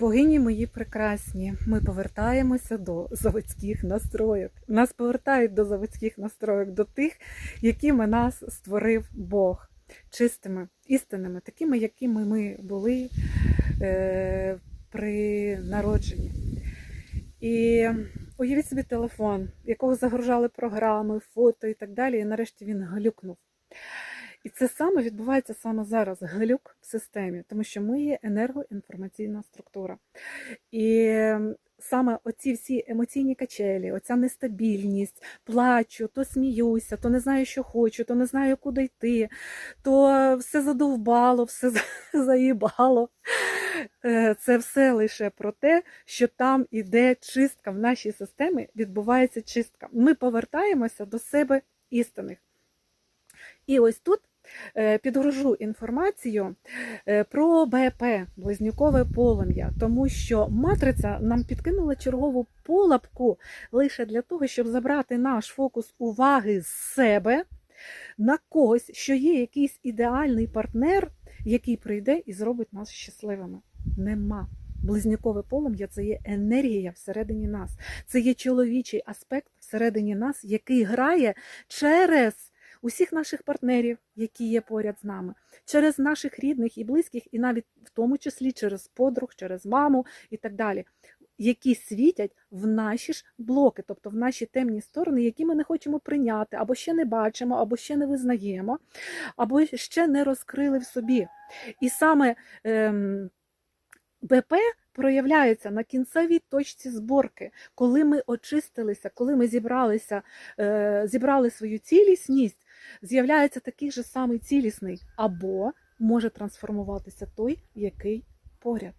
Богині мої прекрасні, ми повертаємося до заводських настроїк. Нас повертають до заводських настроїк, до тих, якими нас створив Бог, чистими, істинними, такими, якими ми були е, при народженні. І уявіть собі телефон, якого загружали програми, фото і так далі, і нарешті він глюкнув. І це саме відбувається саме зараз глюк в системі, тому що ми є енергоінформаційна структура. І саме оці всі емоційні качелі, оця нестабільність, плачу, то сміюся, то не знаю, що хочу, то не знаю, куди йти, то все задовбало, все заїбало. Е, Це все лише про те, що там іде чистка в нашій системі, відбувається чистка. Ми повертаємося до себе істинних. І ось тут підгружу інформацію е, про БП, близнюкове полум'я, тому що матриця нам підкинула чергову полапку лише для того, щоб забрати наш фокус уваги з себе на когось, що є якийсь ідеальний партнер, який прийде і зробить нас щасливими. Нема. Близнюкове полум'я це є енергія всередині нас, це є чоловічий аспект всередині нас, який грає через усіх наших партнерів, які є поряд з нами, через наших рідних і близьких, і навіть в тому числі через подруг, через маму і так далі, які світять в наші ж блоки, тобто в наші темні сторони, які ми не хочемо прийняти, або ще не бачимо, або ще не визнаємо, або ще не розкрили в собі. І саме ем, БП проявляється на кінцевій точці зборки, коли ми очистилися, коли ми зібралися, е, зібрали свою цілісність, з'являється такий же самий цілісний, або може трансформуватися той, який поряд.